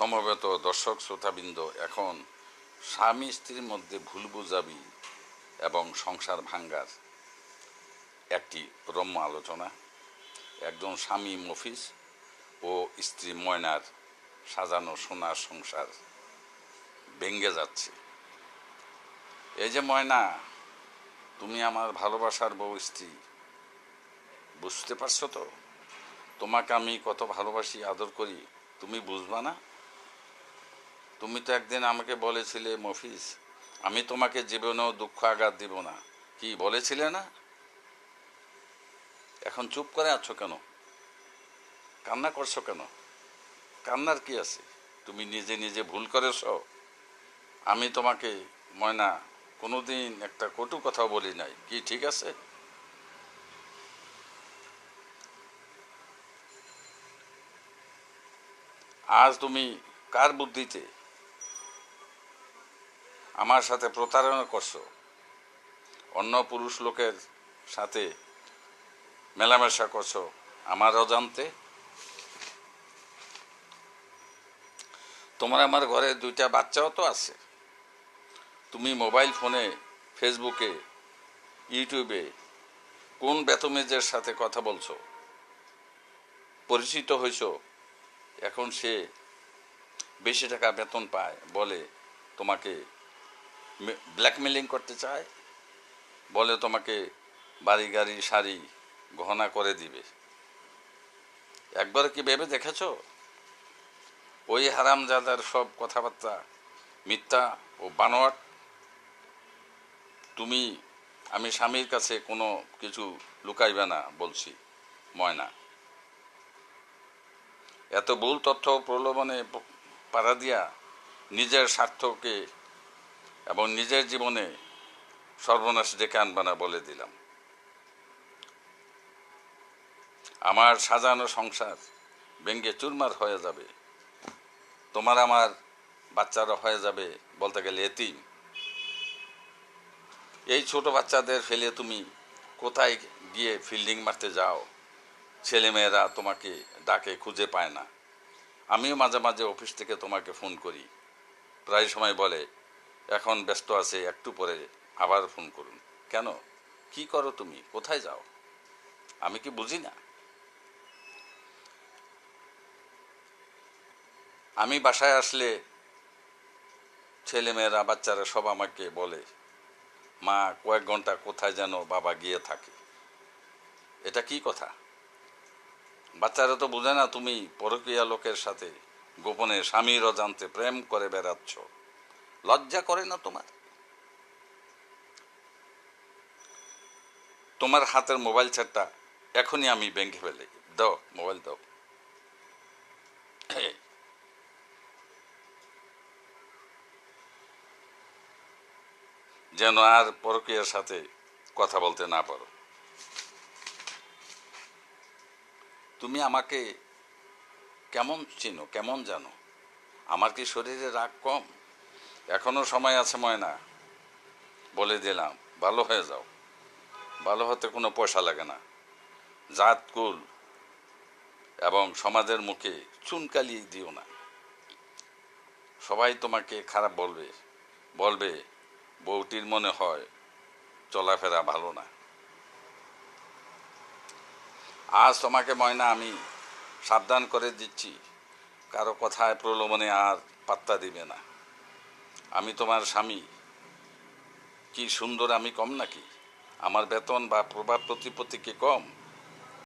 সমবেত দর্শক শ্রোতাবৃন্দ, এখন স্বামী স্ত্রীর মধ্যে ভুল বুঝাবি এবং সংসার ভাঙ্গার একটি রম্য আলোচনা। একজন স্বামী মফিজ ও স্ত্রী ময়নার সাজানো সোনার সংসার ভেঙ্গে যাচ্ছে। এই যে ময়না, তুমি আমার ভালোবাসার বউ স্ত্রী, বুঝতে পারছ তো? তোমাকে আমি কত ভালোবাসি, আদর করি, তুমি বুঝবা না? তুমি তো একদিন আমাকে বলেছিলে, মফিজ, আমি তোমাকে জীবনেও দুঃখ আঘাত দিব না। কি, বলেছিলে না? এখন চুপ করে আছো কেন? কান্না করছ কেন? কান্নার কি আছে? তুমি নিজে নিজে ভুল করেছ। আমি তোমাকে, ময়না, কোনোদিন একটা কটু কথা বলি নাই। কি, ঠিক আছে? আজ তুমি কার বুদ্ধিতে আমার সাথে প্রতারণা করছ। অন্য পুরুষ লোকের সাথে মেলামেশা করছ আমার অজান্তে। তোমার আমার ঘরে দুইটা বাচ্চাও তো আছে। তুমি মোবাইল ফোনে, ফেসবুকে, ইউটিউবে কোন বেতমেজের সাথে কথা বলছো? পরিচিত হয়েছ? এখন সে বেশি টাকা বেতন পায় বলে তোমাকে ব্ল্যাকমেলিং করতে চায়, বলে তোমাকে বাড়ি, গাড়ি, শাড়ি গহনা করে দিবে। একবার কি ভেবে দেখেছ? ওই হারামজাদার সব কথাবার্তা মিথ্যা ও বানোয়াট? তুমি, আমি স্বামীর কাছে কোনো কিছু লুকাইবে না, বলছি, ময়না। এত ভুল তথ্য প্রলোভনে পাড়া দিয়া নিজের স্বার্থকে এবং নিজের জীবনে সর্বনাশ ডেকে আনবে না বলে দিলাম। আমার সাজানো সংসার ব্যঙ্গে চুরমার হয়ে যাবে। তোমার আমার বাচ্চারা হয়ে যাবে বলতে গেলে এতিম। এই ছোট বাচ্চাদের ফেলে তুমি কোথায় গিয়ে ফিল্ডিং মারতে যাও? ছেলেমেয়েরা তোমাকে ডাকে, খুঁজে পায় না। আমিও মাঝে মাঝে অফিস থেকে তোমাকে ফোন করি। প্রায় সময় বলে এখন ব্যস্ত আছে, একটু পরে আবার ফোন করুন। কেন? কি করো তুমি? কোথায় যাও? আমি কি বুঝি না? আমি বাসায় আসলে ছেলেমেয়েরা, বাচ্চারা সব আমাকে বলে, মা, কয়েক ঘণ্টা কোথায় যেন বাবা গিয়ে থাকে? এটা কি কথা? বাচ্চারা তো বুঝে না তুমি পরকীয়া লোকের সাথে গোপনে স্বামীর অজান্তে প্রেম করে বেড়াচ্ছ। লজ্জা করে না তোমার? তোমার হাতের মোবাইল সেটটা এখনই আমি ব্যাংকে ফেলে। দাও, মোবাইল দাও। যেন আর পরকীয়ার সাথে কথা বলতে না পারো। তুমি আমাকে কেমন চিনো, কেমন জানো? আমার কি শরীরে রাগ কম? এখনও সময় আছে ময়না। বলে দিলাম, ভালো হয়ে যাও। ভালো হতে কোনো পয়সা লাগে না। জাত, কুল এবং সমাজের মুখে চুনকালি দিও না। সবাই তোমাকে খারাপ বলবে। বলবে, বউটির মনে হয় চলাফেরা ভালো না। আজ তোমাকে ময়না আমি সাবধান করে দিচ্ছি। কারও কথায় প্রলোভনে আর পাত্তা দিবে না। আমি তোমার স্বামী। কি সুন্দর আমি কম নাকি? আমার বেতন বা প্রভাব প্রতিপত্তি কি কম?